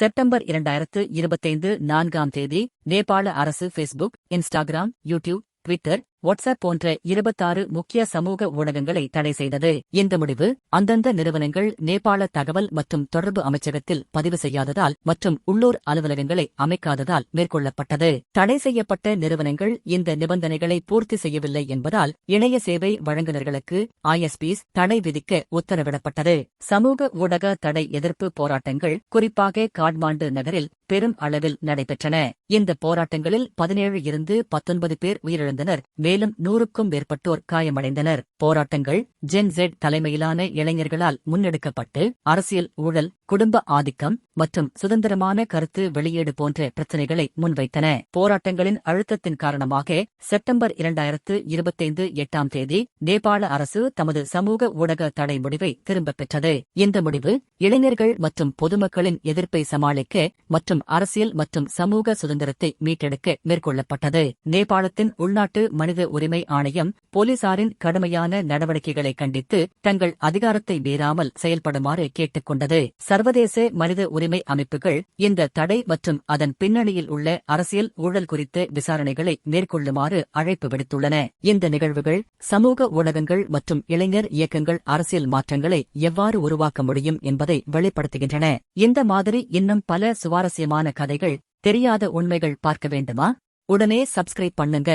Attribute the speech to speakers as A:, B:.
A: September இரண்டாயிரத்து இருபத்தைந்து நான்காம் தேதி நேபாள அரசு Facebook Instagram YouTube Twitter WhatsApp போன்ற இருபத்தாறு முக்கிய சமூக ஊடகங்களை தடை செய்தது. இந்த முடிவு அந்தந்த நிறுவனங்கள் நேபாள தகவல் மற்றும் தொடர்பு அமைச்சகத்தில் பதிவு செய்யாததால் மற்றும் உள்ளூர் அலுவலகங்களை அமைக்காததால் மேற்கொள்ளப்பட்டது. தடை செய்யப்பட்ட நிறுவனங்கள் இந்த நிபந்தனைகளை பூர்த்தி செய்யவில்லை என்பதால் இணைய சேவை வழங்குநர்களுக்கு ஐஎஸ்பிஸ் தடை விதிக்க உத்தரவிடப்பட்டது. சமூக ஊடக தடை எதிர்ப்பு போராட்டங்கள் குறிப்பாக காட்மாண்டு நகரில் பெரும் அளவில் நடைபெற்றன. இந்த போராட்டங்களில் பதினேழு இருந்து பத்தொன்பது பேர் உயிரிழந்தனர். மேலும் நூறுக்கும் மேற்பட்டோர் காயமடைந்தனர். போராட்டங்கள் ஜென் ஜெட் தலைமையிலான இளைஞர்களால் முன்னெடுக்கப்பட்டு அரசியல் ஊழல் குடும்ப ஆதிக்கம் மற்றும் சுதந்திரமான கருத்து வெளியீடு போன்ற பிரச்சினைகளை முன்வைத்தன. போராட்டங்களின் அழுத்தத்தின் காரணமாக செப்டம்பர் இரண்டாயிரத்து இருபத்தைந்து எட்டாம் தேதி நேபாள அரசு தமது சமூக ஊடக தடை முடிவை திரும்பப் பெற்றது. இந்த முடிவு இளைஞர்கள் மற்றும் பொதுமக்களின் எதிர்ப்பை சமாளிக்க மற்றும் அரசியல் மற்றும் சமூக சுதந்திரத்தை மீட்டெடுக்க மேற்கொள்ளப்பட்டது. நேபாளத்தின் உள்நாட்டு மனித உரிமை ஆணையம் போலீசாரின் கடுமையான நடவடிக்கைகளை கண்டித்து தங்கள் அதிகாரத்தை மீறாமல் செயல்படுமாறு கேட்டுக் கொண்டது சர்வதேச மனித உரிமை அமைப்புகள் இந்த தடை மற்றும் அதன் பின்னணியில் உள்ள அரசியல் ஊழல் குறித்த விசாரணைகளை மேற்கொள்ளுமாறு அழைப்பு விடுத்துள்ளன. இந்த நிகழ்வுகள் சமூக ஊடகங்கள் மற்றும் இளைஞர் இயக்கங்கள் அரசியல் மாற்றங்களை எவ்வாறு உருவாக்க முடியும் என்பதை வெளிப்படுத்துகின்றன. இந்த மாதிரி இன்னும் பல சுவாரஸ்யமான கதைகள் தெரியாத உண்மைகள் பார்க்க வேண்டுமா? உடனே சப்ஸ்கிரைப் பண்ணுங்க.